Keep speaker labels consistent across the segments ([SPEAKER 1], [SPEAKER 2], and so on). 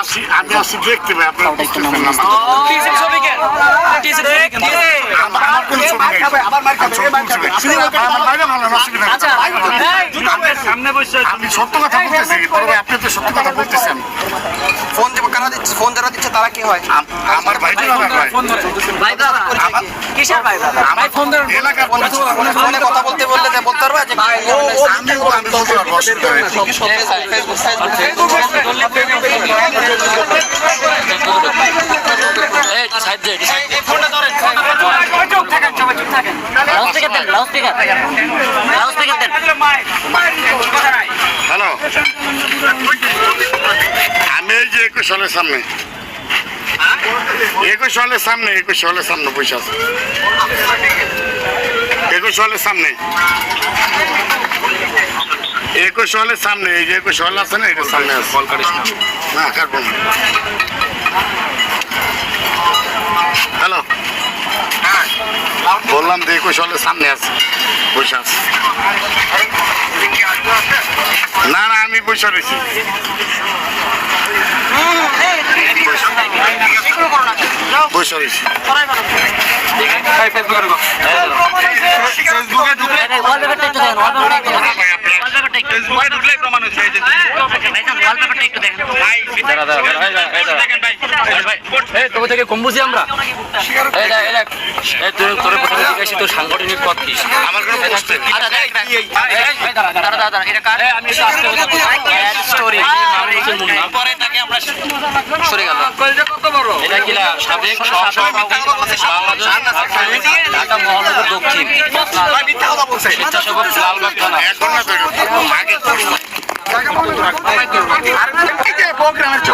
[SPEAKER 1] আসি আমি আসি দেখতে পাই আপনার
[SPEAKER 2] ছবি কেন টিসি ছবি কেন
[SPEAKER 1] আমার আমার কোনো ছবি নেই আমার ছবি তুলছি না। আমার বাইরে ভালো না, অসুবিধা নেই।
[SPEAKER 2] আচ্ছা এই,
[SPEAKER 3] সামনে বসে
[SPEAKER 1] আমি সত্য কথা বলতেছি আপনি তো সত্য কথা বলতেছেন
[SPEAKER 4] ফোন যে কারা দিচ্ছে ফোন যারা দিচ্ছে তারা কি হয়
[SPEAKER 1] আমার ভাই
[SPEAKER 2] ফোন
[SPEAKER 4] কথা বলতে বললে যে বলতে পারবে যে ফেসবুক
[SPEAKER 1] হ্যালো আমি এই যে একুশ হলের সামনে। একুশ হলের সামনে, একুশ হলের সামনে বসে আছে। একুশ হলের সামনে। একুশ হলের সামনে, এই যে একুশ হল আছে না এটার সামনে আছে। না, কাটবো না। হ্যালো। বললাম যে একুশ হলের সামনে আছে। বসে আছে। না না আমি বসে রয়েছি। বসে রয়েছি।
[SPEAKER 3] ফেসবুকে ঢুকলে প্রমাণ হচ্ছে। এই যে
[SPEAKER 5] এই তবে থেকে কম বুঝি আমরা? এই দেখ এই দেখ। এই তোর তোর প্রথমে জিজ্ঞাসি তোর সাংগঠনিক পদ কি?
[SPEAKER 1] আমার কোনো
[SPEAKER 5] ঢাকা মহানগর দক্ষিণ। স্বেচ্ছাসেবক লালবাগ থানা
[SPEAKER 1] এখন না এটা আগে করব।
[SPEAKER 5] তারা তারা অনেক মানুষ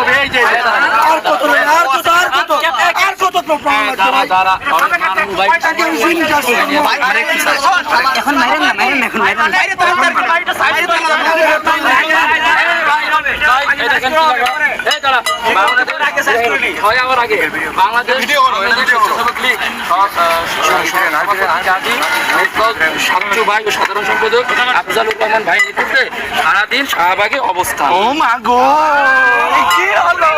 [SPEAKER 5] ভাই
[SPEAKER 2] এখন মাইরেন না মাইরেন না এখন
[SPEAKER 5] হয় সাধারণ সম্পাদক আফজালুর রহমান ভাই নেতৃত্বে সারাদিন শাহবাগে অবস্থান।
[SPEAKER 4] ও মা গো কি হলো?